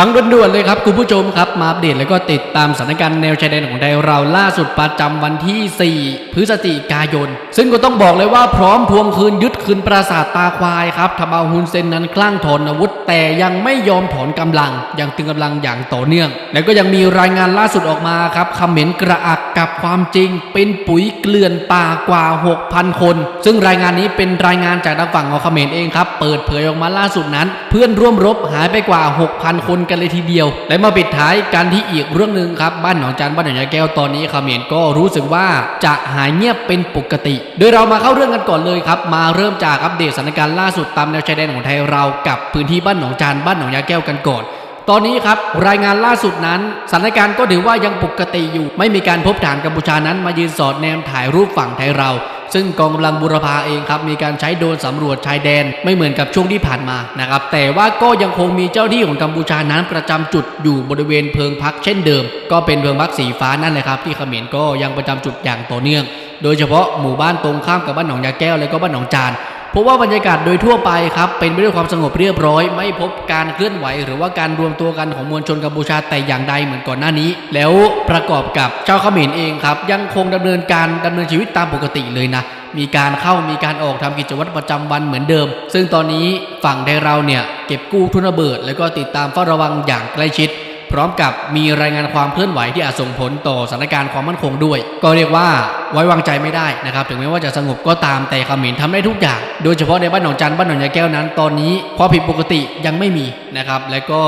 ฟังด่วนๆเลยครับคุณผู้ชมครับมาอัปเดตแล้วก็ติดตามสถานการณ์แนวชายแดนของไทยเราล่าสุดประจำวันที่ 4 พฤศจิกายน ซึ่งก็ต้องบอกเลยว่าพร้อมทวงคืนยึดคืนปราสาทตาควายครับทำเอาฮุนเซนนั้นคลั่งถอนอาวุธ แต่ยังไม่ยอมถอนกำลัง ยังตึงกำลังอย่างต่อเนื่อง แล้วก็ยังมีรายงานล่าสุดออกมาครับคำเหม็นกระอักกับความจริง เป็นปุ๋ยเกลื่อนป่ากว่า 6,000 คน ซึ่งรายงานนี้เป็นรายงานจากทางฝั่งของเขมรเองครับเปิดเผยออกมาล่าสุดนั้น เพื่อนร่วมรบหายไปกว่า 6,000 คนกันเลยทีเดียว และมาปิดท้ายกันที่อีกเรื่องหนึ่งครับบ้านหนองจานบ้านหนองยาแก้วตอนนี้เขมรก็รู้สึกว่าจะหายเงียบเป็นปกติ โดยเรามาเข้าเรื่องกันก่อนเลยครับ มาเริ่มจากอัปเดตสถานการณ์ล่าสุดตามแนวชายแดนของไทยเรากับพื้นที่บ้านหนองจานบ้านหนองยาแก้วกันก่อนตอนนี้ครับรายงานล่าสุดนั้นสถานการณ์ก็ถือว่ายังปกติอยู่ ไม่มีการพบฐานกัมพูชานั้นมายืนสอดแนมถ่ายรูปฝั่งไทยเรา ซึ่งกองกำลังบุรพาเองครับมีการใช้โดรนสำรวจชายแดนไม่เหมือนกับช่วงที่ผ่านมานะครับแต่ว่าก็ยังคงมีเจ้าที่ของกัมพูชานั้นประจำจุดอยู่บริเวณเพิงพักเช่นเดิม ก็เป็นเพิงพักสีฟ้านั่นแหละครับที่เขมรก็ยังประจำจุดอย่างต่อเนื่อง โดยเฉพาะหมู่บ้านตรงข้ามกับบ้านหนองยาแก้วและก็บ้านหนองจาน ราะว่าบรรยากาศโดยทั่วไปครับเป็นไปด้วยความสงบเรียบร้อย ไม่พบการเคลื่อนไหว หรือว่าการรวมตัวกันของมวลชนกัมพูชาแต่อย่างใดเหมือนก่อนหน้านี้ แล้วประกอบกับเจ้าเขมรเองครับยังคงดำเนินการดำเนินชีวิตตามปกติเลยนะมีการเข้ามีการออกทำกิจวัตรประจำวันเหมือนเดิม ซึ่งตอนนี้ฝั่งไทยเราเนี่ยเก็บกู้ทุนระเบิด แล้วก็ติดตามเฝ้าระวังอย่างใกล้ชิด พร้อมกับมีรายงานความเคลื่อนไหวที่อาจส่งผลต่อสถานการณ์ความมั่นคงด้วย ก็เรียกว่าไว้วางใจไม่ได้นะครับ ถึงแม้ว่าจะสงบก็ตามแต่เขมรทำได้ทุกอย่าง โดยเฉพาะในบ้านหนองจันบ้านหนองยาแก้วนั้น ตอนนี้ความผิดปกติยังไม่มีนะครับ และก็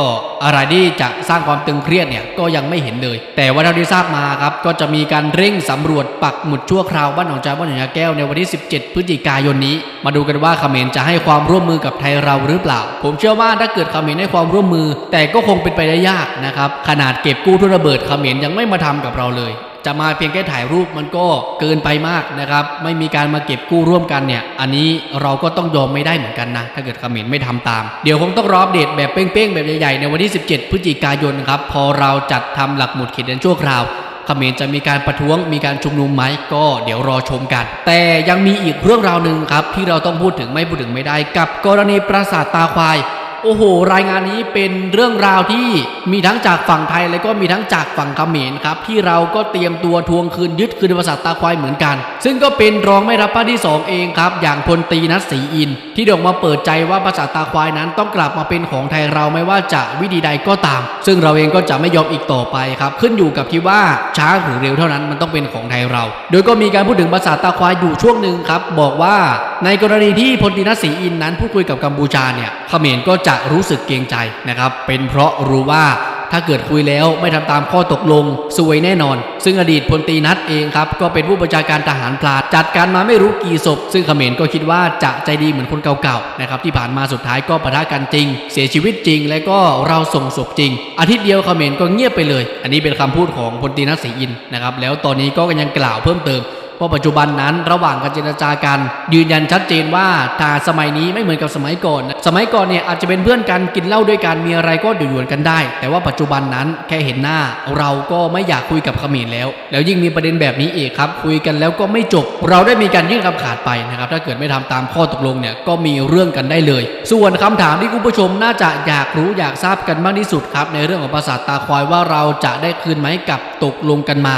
อะไรที่จะสร้างความตึงเครียดเนี่ยก็ยังไม่เห็นเลย แต่ว่าเท่าที่ทราบมาครับก็จะมีการเร่งสำรวจปักหมุดชั่วคราวบ้านหนองจันบ้านหนองยาแก้วในวันที่ 17 พฤศจิกายนนี้ มาดูกันว่าเขมรจะให้ความร่วมมือกับไทยเราหรือเปล่า ผมเชื่อว่าถ้าเกิดเขมรให้ความร่วมมือ แต่ก็คงเป็นไปได้ยากนะครับขนาดเก็บกู้ทุนระเบิดเขมรยังไม่มาทำกับเราเลย จะมาเพียงแค่ถ่ายรูปมันก็เกินไปมากนะครับ ไม่มีการมาเก็บกู้ร่วมกันเนี่ย อันนี้เราก็ต้องยอมไม่ได้เหมือนกันนะ ถ้าเกิดเขมรไม่ทำตาม เดี๋ยวคงต้องรออัปเดตแบบเป้งๆ แบบใหญ่ๆ ในวันที่ 17 พฤศจิกายนครับ พอเราจัดทำหลักหมุดเขตแดนชั่วคราวเขมรจะมีการประท้วงมีการชุมนุมไหมก็เดี๋ยวรอชมกัน แต่ยังมีอีกเรื่องราวหนึ่งครับที่เราต้องพูดถึงไม่พูดถึงไม่ได้กับกรณีปราสาทตาควาย โอ้โห รายงานนี้เป็นเรื่องราวที่มีทั้งจากฝั่งไทย และก็มีทั้งจากฝั่งเขมรครับ ที่เราก็เตรียมตัวทวงคืนยึดคืนปราสาตาควายเหมือนกัน ซึ่งก็เป็นรองไม่รับภาที่ 2 เองครับ อย่างพลตีนัทศรีอิน ที่ออกมาเปิดใจว่าปราสาตาควายนั้นต้องกลับมาเป็นของไทยเราไม่ว่าจะวิธีใดก็ตาม ซึ่งเราเองก็จะไม่ยอมอีกต่อไปครับขึ้นอยู่กับที่ว่าช้าหรือเร็วเท่านั้นมันต้องเป็นของไทยเรา โดยก็มีการพูดถึงปราสาตาควายอยู่ช่วงหนึ่งครับบอกว่า ในกรณีที่พลตีนัทสีอินนั้นพูดคุยกับกัมพูชาเนี่ยเขมรก็จะรู้สึกเกรงใจนะครับ เป็นเพราะรู้ว่าถ้าเกิดคุยแล้วไม่ทำตามข้อตกลงซวยแน่นอน ซึ่งอดีตพลตีนัทเองครับ ก็เป็นผู้บัญชาการทหารพลาดจัดการมาไม่รู้กี่ศพ ซึ่งเขมรก็คิดว่าจะใจดีเหมือนคนเก่าๆนะครับที่ผ่านมาสุดท้ายก็ปะทะกันจริง เสียชีวิตจริง และก็เราส่งศพจริง อาทิตย์เดียวเขมรก็เงียบไปเลย อันนี้เป็นคำพูดของพลตีนัทศรีอินนะครับแล้วตอนนี้ก็ยังกล่าวเพิ่มเติม ว่าปัจจุบันนั้นระหว่างการเจรจากัน ยืนยันชัดเจนว่าถ้าสมัยนี้ไม่เหมือนกับสมัยก่อน สมัยก่อนเนี่ยอาจจะเป็นเพื่อนกันกินเหล้าด้วยกันมีอะไรก็หยวนๆกันได้ แต่ว่าปัจจุบันนั้นแค่เห็นหน้า เราก็ไม่อยากคุยกับเขมรแล้ว แล้วยิ่งมีประเด็นแบบนี้อีกครับคุยกันแล้วก็ไม่จบ เราได้มีการยื่นคำขาดไปนะครับถ้าเกิดไม่ทำตามข้อตกลงเนี่ยก็มีเรื่องกันได้เลย ส่วนคำถามที่คุณผู้ชมน่าจะอยากรู้อยากทราบกันมากที่สุดครับในเรื่องของปราสาตาควายว่าเราจะได้คืนไหมกับตกลงกันมา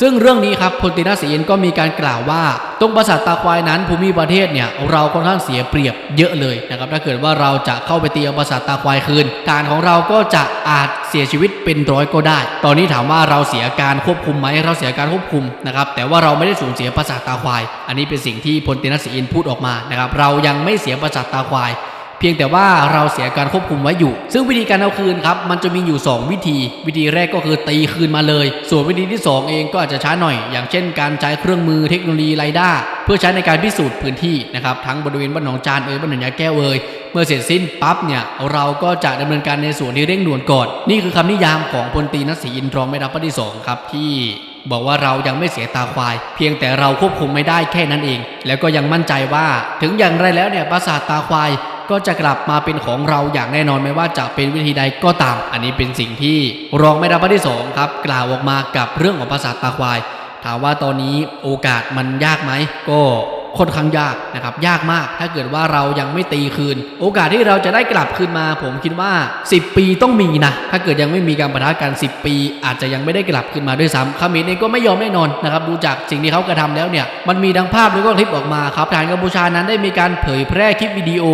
ซึ่งเรื่องนี้ครับพลตรีนาศรีอินก็มีการกล่าวว่า ตรงปราสาทตาควายนั้นภูมิประเทศเนี่ยเราค่อนข้างเสียเปรียบเยอะเลยนะครับถ้าเกิดว่าเราจะเข้าไปตีเอาปราสาทตาควายคืน การของเราก็จะอาจเสียชีวิตเป็นร้อยก็ได้ ตอนนี้ถามว่าเราเสียการควบคุมไหมเราเสียการควบคุมนะครับแต่ว่าเราไม่ได้สูญเสียปราสาทตาควาย อันนี้เป็นสิ่งที่พลตรีนาศรีอินพูดออกมานะครับเรายังไม่เสียปราสาทตาควาย เพียงแต่ว่าเราเสียการควบคุมไว้อยู่ ซึ่งวิธีการเอาคืนครับ มันจะมีอยู่ 2 วิธี วิธีแรกก็คือตีคืนมาเลย ส่วนวิธีที่ 2 เองก็อาจจะช้าหน่อย อย่างเช่น การใช้เครื่องมือเทคโนโลยีไรด้าเพื่อใช้ในการพิสูจน์พื้นที่นะครับทั้งบริเวณบ้านหนองจานเอ่ยบ้านหนองยาแก้วเอ่ยเมื่อเสร็จสิ้นปั๊บเนี่ยเราก็จะดำเนินการในส่วนที่เร่งด่วนก่อน นี่คือคำนิยามของพลตรีนัศรีอินทร์รองไม่รับปฏิสองครับที่บอกว่าเรายังไม่เสียตาควาย เพียงแต่เราควบคุมไม่ได้แค่นั้นเอง แล้วก็ยังมั่นใจว่าถึงอย่างไรแล้วเนี่ยปราสาทตาควาย ก็จะกลับมาเป็นของเราอย่างแน่นอนไม่ว่าจะเป็นวิธีใดก็ตาม อันนี้เป็นสิ่งที่รองไม่รับที่สองครับกล่าวออกมากับเรื่องของปราสาตาควาย ถามว่าตอนนี้โอกาสมันยากไหมก็ค่อนข้างยากนะครับยากมากถ้าเกิดว่าเรายังไม่ตีคืน โอกาสที่เราจะได้กลับคืนมา ผมคิดว่า 10 ปีต้องมีนะ ถ้าเกิดยังไม่มีการปะทะกัน 10 ปี อาจจะยังไม่ได้กลับคืนมาด้วยซ้ำขมรเองก็ไม่ยอมแน่นอนนะครับดูจากสิ่งที่เขากระทำแล้วเนี่ยมันมีดังภาพแล้วก็คลิปออกมาครับทารกัมพูชานั้นได้มีการเผยแพร่คลิปวิดีโอ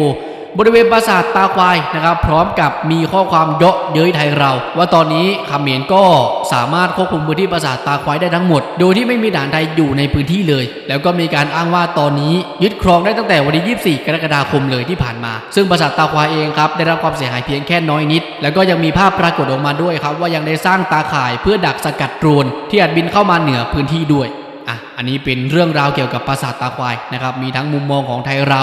บริเวณปราสาทตาควายนะครับ พร้อมกับมีข้อความเยาะเย้ยไทยเรา ว่าตอนนี้เขมรก็สามารถควบคุมพื้นที่ปราสาทตาควายได้ทั้งหมด โดยที่ไม่มีด่านไทยอยู่ในพื้นที่เลย แล้วก็มีการอ้างว่าตอนนี้ยึดครองได้ตั้งแต่วันที่24 กรกฎาคมเลยที่ผ่านมา ซึ่งปราสาทตาควายเองครับได้รับความเสียหายเพียงแค่น้อยนิด แล้วก็ยังมีภาพปรากฏออกมาด้วยครับ ว่ายังได้สร้างตาข่ายเพื่อดักสกัดโดรนที่อาจบินเข้ามาเหนือพื้นที่ด้วยอะอันนี้เป็นเรื่องราวเกี่ยวกับปราสาทตาควายนะครับมีทั้งมุมมองของไทยเรา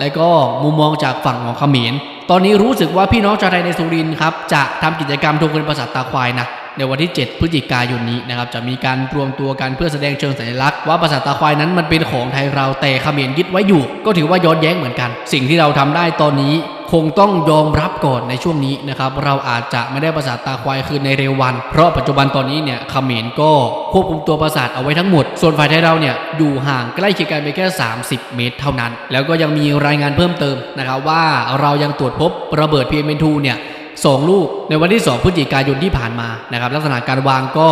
และก็มุมมองจากฝั่งของเขมร ตอนนี้รู้สึกว่าพี่น้องชาวไทยในสุรินทร์ครับจะทำกิจกรรมทวงคืนปราสาทตาควายนะในวันที่ 7 พฤศจิกายนนี้นะครับจะมีการรวมตัวกันเพื่อแสดงเชิงสัญลักษณ์ว่าปราสาทตาควายนั้นมันเป็นของไทยเราแต่เขมรยึดไว้อยู่ ก็ถือว่าย้อนแย้งเหมือนกัน สิ่งที่เราทำได้ตอนนี้ คงต้องยอมรับก่อนในช่วงนี้นะครับเราอาจจะไม่ได้ประสาทตาควายคืนในเร็ววัน เพราะปัจจุบันตอนนี้เนี่ยเขมรก็ควบคุมตัวประสาทเอาไว้ทั้งหมด ส่วนฝ่ายไทยเราเนี่ยอยู่ห่างใกล้เคียงกันไปแค่ 30 เมตรเท่านั้น แล้วก็ยังมีรายงานเพิ่มเติมนะครับว่าเรายังตรวจพบระเบิด PM2 เนี่ยสองลูกในวันที่ 2 พฤศจิกายนที่ผ่านมานะครับลักษณะการวางก็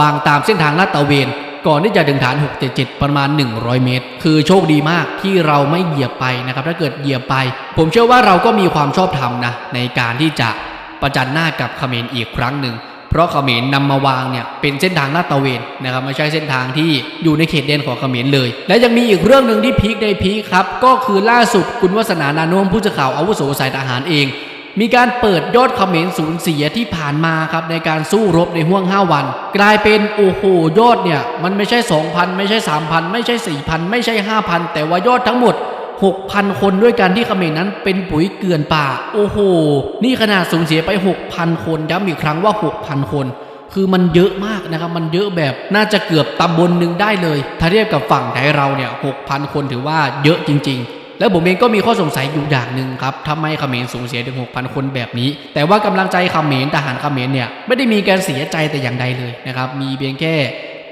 วางตามเส้นทางลาดตระเวน ก่อนที่จะถึงฐาน 677 ประมาณ 100 เมตร คือโชคดีมากที่เราไม่เหยียบไปนะครับ ถ้าเกิดเหยียบไป ผมเชื่อว่าเราก็มีความชอบธรรมนะในการที่จะประจันหน้ากับเขมรอีกครั้งหนึ่ง เพราะเขมรนำมาวางเนี่ยเป็นเส้นทางลาดตระเวนนะครับไม่ใช่เส้นทางที่อยู่ในเขตแดนของเขมรเลย และยังมีอีกเรื่องหนึ่งที่พีคในพีคครับก็คือล่าสุดคุณวัฒนานานุ่มผู้สื่อข่าวอาวุโสสายทหารเอง มีการเปิดยอดเขมรสูญเสียที่ผ่านมาครับในการสู้รบในห่วง 5 วัน กลายเป็นโอ้โหยอดเนี่ย มันไม่ใช่ 2,000 ไม่ใช่ 3,000 ไม่ใช่ 4,000 ไม่ใช่ 5,000 แต่ว่ายอดทั้งหมด 6,000 คนด้วยกันที่เขมรนั้นเป็นปุ๋ยเกลื่อนป่า โอ้โห นี่ขนาดสูญเสียไป 6,000 คนย้ำอีกครั้งว่า 6,000 คน คือมันเยอะมากนะครับมันเยอะแบบน่าจะเกือบตำบลหนึ่งได้เลย ถ้าเทียบกับฝั่งไทยเราเนี่ย 6,000 คนถือว่าเยอะจริง ๆ แล้วผมเองก็มีข้อสงสัยอยู่อย่างหนึ่งครับทำไมเขมรสูญเสียถึง6,000 คนแบบนี้ แต่ว่ากำลังใจเขมรทหารเขมรเนี่ยไม่ได้มีการเสียใจแต่อย่างใดเลยนะครับ มีเพียงแค่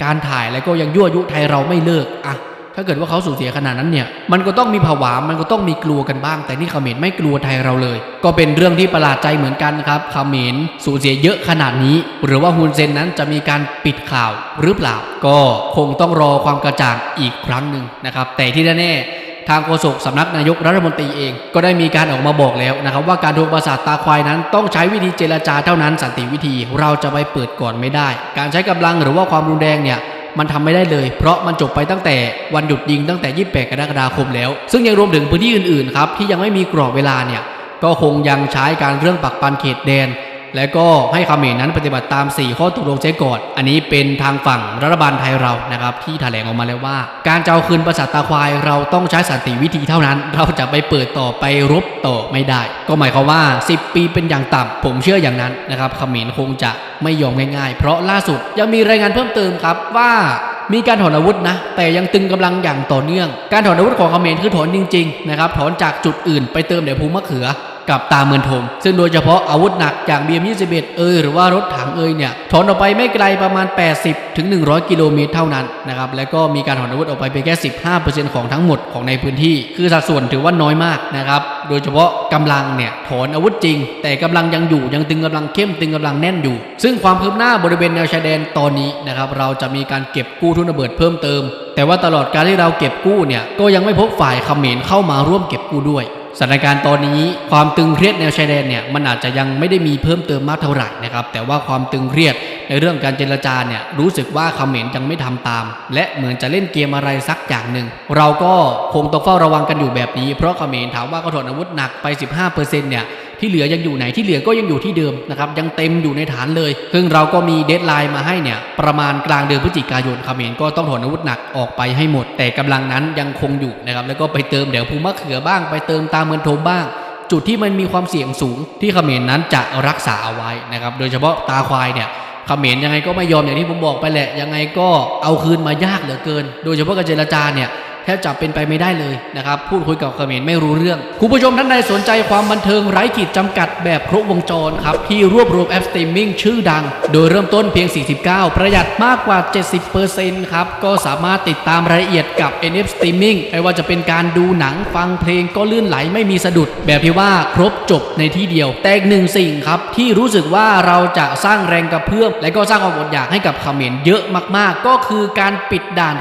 การถ่ายแล้วก็ยังยั่วยุไทยเราไม่เลิกอะถ้าเกิดว่าเขาสูญเสียขนาดนั้นเนี่ย มันก็ต้องมีผวา มันก็ต้องมีกลัวกันบ้าง แต่นี่เขมรไม่กลัวไทยเราเลย ก็เป็นเรื่องที่ประหลาดใจเหมือนกันครับเขมรสูญเสียเยอะขนาดนี้ หรือว่าฮุนเซนนั้นจะมีการปิดข่าวหรือเปล่า ก็คงต้องรอความกระจ่างอีกครั้งหนึ่งนะครับ แต่ที่แน่ๆ ทางโฆษกสำนักนายกรัฐมนตรีเอง ก็ได้มีการออกมาบอกแล้วนะครับว่าการทวงประสาทตาควายนั้นต้องใช้วิธีเจรจาเท่านั้นสันติวิธีเราจะไปเปิดก่อนไม่ได้ การใช้กำลังหรือว่าความรุนแรงเนี่ยมันทำไม่ได้เลย เพราะมันจบไปตั้งแต่วันหยุดยิงตั้งแต่ 28 กรกฎาคมแล้ว ซึ่งยังรวมถึงพื้นที่อื่นๆครับที่ยังไม่มีกรอบเวลาเนี่ยก็คงยังใช้การเรื่องปักปันเขตแดน และก็ให้เขมรนั้นปฏิบัติตาม 4 ข้อตกลงเสียก่อนอันนี้เป็นทางฝั่งรัฐบาลไทยเรานะครับที่แถลงออกมาแล้วว่า การจะเอาคืนประสาทตาควายเราต้องใช้สันติวิธีเท่านั้น เราจะไปเปิดต่อไปรบต่อไม่ได้ ก็หมายความว่า 10 ปีเป็นอย่างต่ำผมเชื่ออย่างนั้นนะครับเขมรคงจะไม่ยอมง่ายๆ เพราะล่าสุดยังมีรายงานเพิ่มเติมครับว่ามีการถอนอาวุธนะ แต่ยังตึงกำลังอย่างต่อเนื่อง การถอนอาวุธของเขมรคือถอนจริงๆนะครับถอนจากจุดอื่นไปเติมในภูมิมะเขือ กับตาเมือนทม ซึ่งโดยเฉพาะอาวุธหนักอย่าง BM21 เอยหรือว่ารถถังเอยเนี่ยถอนออกไปไม่ไกลประมาณ 80ถึง100 กิโลเมตรเท่านั้นนะครับแล้วก็มีการถอนอาวุธออกไปเพียงแค่ 15%ของทั้งหมดของในพื้นที่ คือสัดส่วนถือว่าน้อยมากนะครับโดยเฉพาะกำลังเนี่ยถอนอาวุธจริง แต่กำลังยังอยู่ยังตึงกำลังเข้มตึงกำลังแน่นอยู่ ซึ่งความคืบหน้าบริเวณแนวชายแดนตอนนี้นะครับเราจะมีการเก็บกู้ทุนระเบิดเพิ่มเติม แต่ว่าตลอดการที่เราเก็บกู้เนี่ยก็ยังไม่พบฝ่ายเขมรเข้ามาร่วมเก็บกู้ด้วย สถานการณ์ตอนนี้ความตึงเครียดแนวชายแดนเนี่ยมันอาจจะยังไม่ได้มีเพิ่มเติมมากเท่าไหร่นะครับแต่ว่าความตึงเครียดในเรื่องการเจรจาเนี่ยรู้สึกว่าเมนต์ยังไม่ทำตาม และเหมือนจะเล่นเกมอะไรสักอย่างหนึ่งเราก็คงต้องเฝ้าระวังกันอยู่แบบนี้ เพราะเมนต์ถามว่าเขาถอนอาวุธหนักไป 15%เนี่ย ที่เหลือยังอยู่ไหนที่เหลือก็ยังอยู่ที่เดิมนะครับยังเต็มอยู่ในฐานเลย ซึ่งเราก็มีเดทไลน์มาให้เนี่ยประมาณกลางเดือนพฤศจิกายนเขมรก็ต้องถอนอาวุธหนักออกไปให้หมด แต่กำลังนั้นยังคงอยู่นะครับแล้วก็ไปเติมเดี๋ยวภูมะเขือบ้าง ไปเติมตามเมืองโทมบ้างจุดที่มันมีความเสี่ยงสูงที่เขมรนั้นจะรักษาเอาไว้นะครับ โดยเฉพาะตาควายเนี่ยเขมรยังไงก็ไม่ยอมอย่างที่ผมบอกไปแหละ ยังไงก็เอาคืนมายากเหลือเกิน โดยเฉพาะการเจรจาเนี่ย ทบจะเป็นไปไม่ได้เลยนะครับพูดคุยกับเขมรไม่รู้เรื่องคุณผู้ชมท่านใดสนใจความบันเทิงไร้ขีดจำกัดแบบครบวงจรครับที่รวบรวมแอปสตรีมมิ่งชื่อดัง โดยเริ่มต้นเพียง 49 ประหยัดมากกว่า 70%ครับก็สามารถติดตามรายละเอียดกับ NF Streaming ไม่ว่าจะเป็นการดูหนังฟังเพลงก็ลื่นไหลไม่มีสะดุด แบบที่ว่าครบจบในที่เดียว แต่อีกหนึ่งสิ่งครับที่รู้สึกว่าเราจะสร้างแรงกระเพื่อมและก็สร้างความอดอยากให้กับเขมรเยอะมาก ๆ ก็คือการปิดด่าน